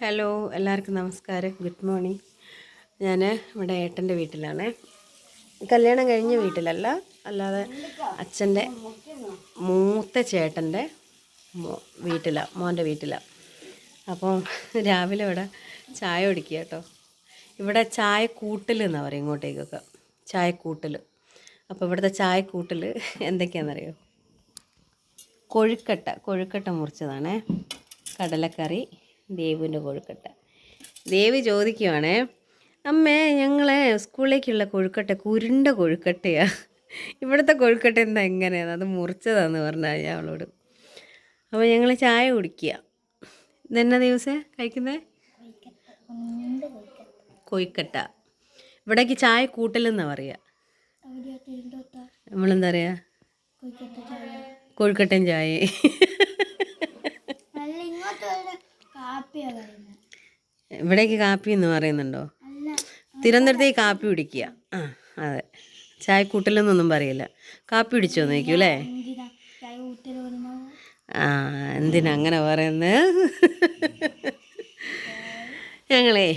Hello എല്ലാവർക്കും നമസ്കാരം. Good morning. ഞാൻ ഇവിടെ ഏട്ടന്റെ വീട്ടിലാണ്. കല്യാണം കഴിഞ്ഞ വീട്ടിലല്ല അല്ലാതെ അച്ഛന്റെ മൂത്ത ചേട്ടന്റെ വീട്ടിലാണ് മോന്റെ വീട്ടിലാണ് അപ്പോൾ രാവിലെ ഇവിടെ ചായ കുടിക്കുക കേട്ടോ. ഇവിടെ ചായ കൂട്ടൽ എന്നാണ് പറയും ഇങ്ങോട്ടേക്കൊക്കെ. ചായ കൂട്ടൽ അപ്പോൾ ഇവിടുത്തെ ചായ കൂട്ടൽ എന്തൊക്കെയാണെന്നറിയോ കൊഴുക്കട്ട കൊഴുക്കട്ട മുറിച്ചതാണേ. കടലക്കറി ദേവുവിന്റെ കൊഴുക്കട്ട. ദേവി ചോദിക്കുവാണേ അമ്മേ ഞങ്ങളെ സ്കൂളിലേക്കുള്ള കൊഴുക്കട്ട കുരുണ്ട കൊഴുക്കട്ടയാ. ഇവിടുത്തെ കൊഴുക്കട്ട എന്താ എങ്ങനെയാണ് അത് മുറിച്ചതാന്ന് പറഞ്ഞാൽ ഞാൻ അവളോട്. അപ്പോൾ ഞങ്ങൾ ചായ കുടിക്കുക ഇതെന്നാ ദിവസം കഴിക്കുന്നത് കൊയ്ക്കട്ട. ഇവിടേക്ക് ചായ കൂട്ടലെന്നാണ് പറയുക നമ്മളെന്താ പറയുക കൊഴുക്കട്ടൻ ചായ അല്ല ഇങ്ങോട്ട് വല്ല കാപ്പിയാ പറയുന്നത് ഇവിടേക്ക് കാപ്പി എന്ന് പറയുന്നുണ്ടോ? അല്ല തിരുവനന്തപുരത്തേക്ക് കാപ്പി കുടിക്കുക. ആ അതെ. ചായ കൂട്ടലെന്നൊന്നും പറയില്ല. കാപ്പി കുടിച്ചോ നോക്കൂ അല്ലേ? ആ എന്തിനാ അങ്ങനെ പറയുന്നത് ഞങ്ങളേ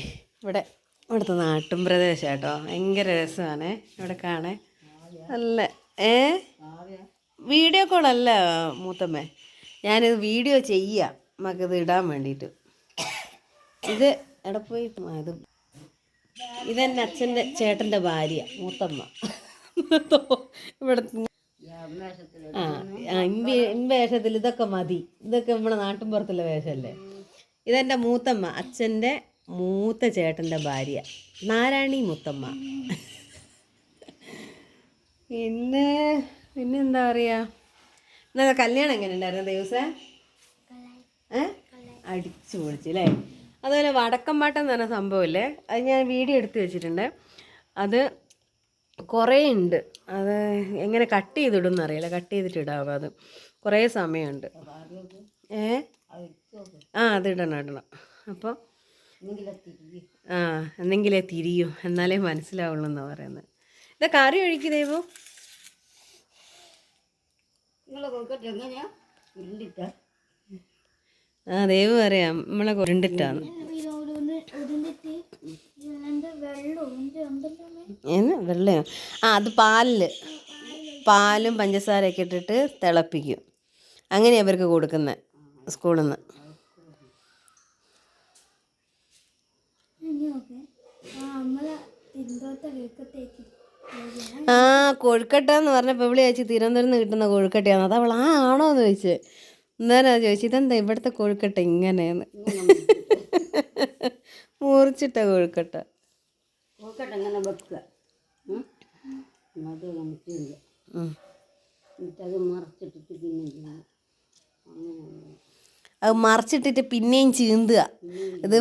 ഇവിടെ ഇവിടുത്തെ നാട്ടും പ്രദേശം കേട്ടോ. ഭയങ്കര രസമാണ്. ഇവിടെ കാണേ നല്ല ഏ? വീഡിയോ കോളല്ല മൂത്തമ്മേ. ഞാനിത് വീഡിയോ ചെയ്യാം. നമുക്കിത് ഇടാൻ വേണ്ടിയിട്ട്. ഇത് എവിടെ പോയി ഇത് ഇതെന്റെ അച്ഛന്റെ ചേട്ടന്റെ ഭാര്യ മൂത്തമ്മ. ഇവിടെ ആ ഇമ്പേഷത്തിൽ ഇതൊക്കെ മതി. ഇതൊക്കെ നമ്മുടെ നാട്ടിൻപുറത്തുള്ള വേഷമല്ലേ? ഇതെന്റെ മൂത്തമ്മ അച്ഛന്റെ മൂത്ത ചേട്ടന്റെ ഭാര്യ നാരായണി മുത്തമ്മ. പിന്നെ പിന്നെ എന്താ പറയുക കല്യാണം എങ്ങനെ ഉണ്ടായിരുന്നു ദിവസം? ഏ? അടിച്ചു പൊളിച്ചു അല്ലേ? അതുപോലെ വടക്കമ്പാട്ടം എന്ന് പറഞ്ഞ സംഭവമില്ലേ? അത് ഞാൻ വീഡിയോ എടുത്ത് വെച്ചിട്ടുണ്ട്. അത് കുറേ ഉണ്ട്. അത് എങ്ങനെ കട്ട് ചെയ്തിടും എന്നറിയില്ല. കട്ട് ചെയ്തിട്ട് ഇടാവും അത്? കുറേ സമയമുണ്ട്. ഏ? ആ അത് ഇടണം ഇടണം. അപ്പോൾ ആ എന്തെങ്കിലേ തിരിയൂ. എന്നാലേ മനസ്സിലാവുള്ളൂ എന്നാണ് പറയുന്നത്. ഇത് കറി ഒഴിക്ക് ദൈവം. ആ ദൈവം അറിയാം. നമ്മളെ കൊരണ്ടിട്ടാണ് വെള്ളയോ? ആ അത് പാലിൽ പാലും പഞ്ചസാരയൊക്കെ ഇട്ടിട്ട് തിളപ്പിക്കും. അങ്ങനെയാണ് അവർക്ക് കൊടുക്കുന്നത് സ്കൂളിൽ നിന്ന് ആ കൊഴുക്കട്ട എന്ന് പറഞ്ഞപ്പോൾ ഇവിടെ ചോദിച്ചു തിരുവനന്തപുരത്ത് കിട്ടുന്ന കൊഴുക്കട്ടയാണ് അത് അവൾ ആ ആണോ എന്ന് ചോദിച്ചു. എന്തായാലും ചോദിച്ചു ഇതെന്താ ഇവിടുത്തെ കൊഴുക്കട്ട ഇങ്ങനെയെന്ന്? മുറിച്ചിട്ട കൊഴുക്കട്ട. ഇങ്ങനെ വെക്കുക. അത് നമുക്കില്ല. എന്നിട്ടത് മറച്ചിട്ടിട്ട് പിന്നെ അങ്ങനെ അത് മറിച്ചിട്ടിട്ട് പിന്നെയും ചീന്തുക. ഇത്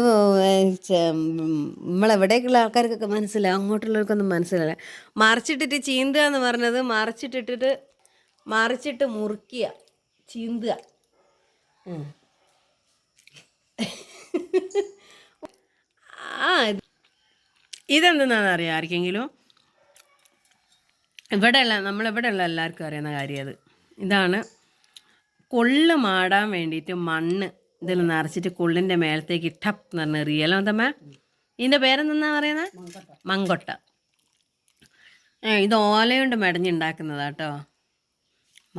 നമ്മളെവിടേക്കുള്ള ആൾക്കാർക്കൊക്കെ മനസ്സിലാവും അങ്ങോട്ടുള്ളവർക്കൊന്നും മനസ്സിലാവില്ല മറിച്ചിട്ടിട്ട് ചീന്തുക എന്ന് പറഞ്ഞത് മറിച്ചിട്ടിട്ടിട്ട് മറിച്ചിട്ട് മുറിക്കുക ചീന്തുക. ആ ഇത് ഇതെന്തെന്നാണെന്ന് അറിയാം? ആർക്കെങ്കിലും? ഇവിടെയുള്ള നമ്മളിവിടെയുള്ള എല്ലാവർക്കും അറിയുന്ന കാര്യം അത്. ഇതാണ് കൊള്ള് മാടാൻ വേണ്ടിയിട്ട് മണ്ണ് ഇതിൽ നിറച്ചിട്ട് കൊള്ളിന്റെ മേലത്തേക്ക് ടപ്പ് എന്ന് പറഞ്ഞ എറിയലോ തമ്മ ഇതിന്റെ പേരെന്താ പറയുന്നത് മങ്കൊട്ട. ഇത് ഓലയുണ്ട് മെടഞ്ഞുണ്ടാക്കുന്നതാട്ടോ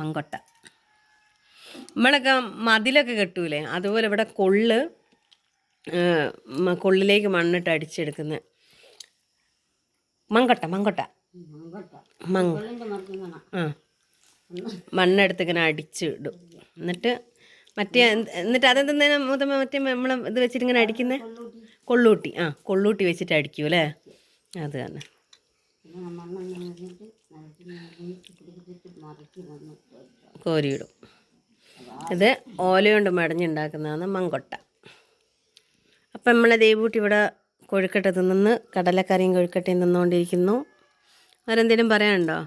മങ്കൊട്ട. നമ്മളൊക്കെ മതിലൊക്കെ കെട്ടൂലേ അതുപോലെ ഇവിടെ കൊള്ള് കൊള്ളിലേക്ക് മണ്ണിട്ട് അടിച്ചെടുക്കുന്ന മങ്കട്ട മങ്കട്ട മങ് കൊള്ളിന്റെ മറക്കും കാണാം ആ മണ്ണെടുത്ത് ഇങ്ങനെ അടിച്ചിടും എന്നിട്ട് മറ്റേ എന്നിട്ട് അതെന്താ മൂത്തമ്മ മറ്റേ നമ്മൾ ഇത് വെച്ചിട്ട് ഇങ്ങനെ അടിക്കുന്നത് കൊള്ളൂട്ടി ആ കൊള്ളൂട്ടി വെച്ചിട്ട് അടിക്കൂ അല്ലേ അത് തന്നെ കോരിയിടും ഇത് ഓല കൊണ്ട് മെടഞ്ഞുണ്ടാക്കുന്നതാണ് മങ്കൊട്ട. അപ്പം നമ്മളെ ദേവൂട്ടി ഇവിടെ കൊഴുക്കട്ട തിന്നുന്ന് കടലക്കറിയും കൊഴുക്കട്ടയും തിന്നുകൊണ്ടിരിക്കുന്നു. അവരെന്തേലും പറയാനുണ്ടോ?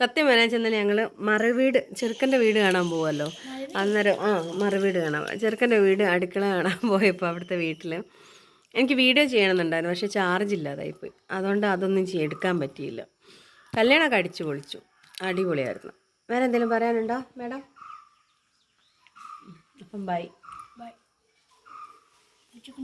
സത്യം വരാൻ ചെന്നാൽ ഞങ്ങൾ മറുവീട് ചെറുക്കന്റെ വീട് കാണാൻ പോവുമല്ലോ അന്നേരം ആ മറുവീട് കാണാൻ ചെറുക്കന്റെ വീട് അടുക്കള കാണാൻ പോയപ്പോൾ അവിടുത്തെ വീട്ടിൽ എനിക്ക് വീഡിയോ ചെയ്യണമെന്നുണ്ടായിരുന്നു പക്ഷേ ചാർജ് ഇല്ലാതായിപ്പോയി. അതുകൊണ്ട് അതൊന്നും എടുക്കാൻ പറ്റിയില്ല. കല്യാണമൊക്കെ അടിച്ചു പൊളിച്ചു. അടിപൊളിയായിരുന്നു. വേറെ എന്തെങ്കിലും പറയാനുണ്ടോ madam? Pembaik. Baik. Baik. Cucu.